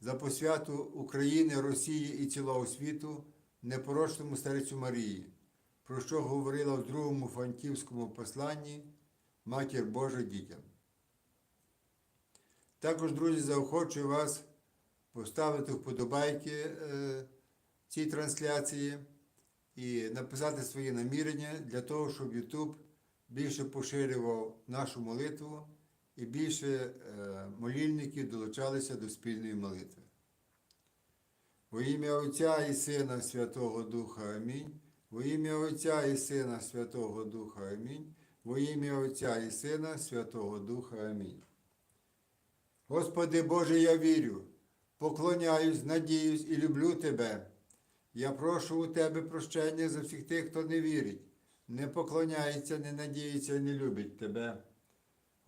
за посвяту України, Росії і цілого світу, непорочному старицю Марії, про що говорила в другому Фантівському посланні Матір Божа дітям. Також, друзі, заохочую вас поставити вподобайки е, цій трансляції і написати свої намірення для того, щоб YouTube більше поширював нашу молитву і більше е, молільників долучалися до спільної молитви. Во ім'я Отця і Сина Святого Духа Амінь. Во ім'я Отця і Сина Святого Духа Амінь. Во ім'я Отця і Сина Святого Духа Амінь. Господи Боже, я вірю, поклоняюсь, надіюсь і люблю Тебе. Я прошу у Тебе прощення за всіх тих, хто не вірить, не поклоняється, не надіється і не любить Тебе.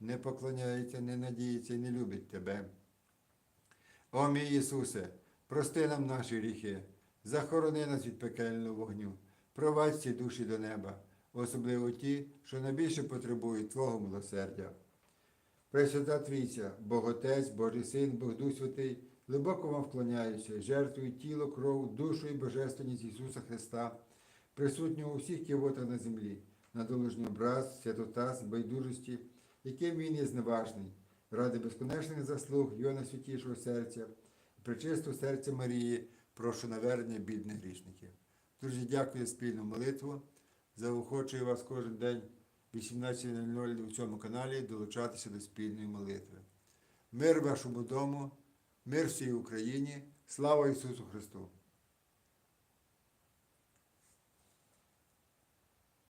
не поклоняється, не надіється і не любить Тебе. О мій Ісусе, прости нам наші гріхи, захорони нас від пекельного вогню, провадь ці душі до неба, особливо ті, що найбільше потребують Твого милосердя. Пресвята Трійця, Бог Отець, Божий Син, Бог Дух Святий, глибоко вам вклоняюся, жертвую тіло, кров, душу і божественність Ісуса Христа, присутнього у всіх кивотах на землі, на долужній образ, святота, байдужості, яким він є зневажний, ради безконечних заслуг Його найсвятішого серця, причистого серця Марії, прошу навернення бідних грішників. Дуже дякую за спільну молитву. Заохочую вас кожен день 18.00 у цьому каналі долучатися до спільної молитви. Мир вашому дому, мир всій Україні, слава Ісусу Христу!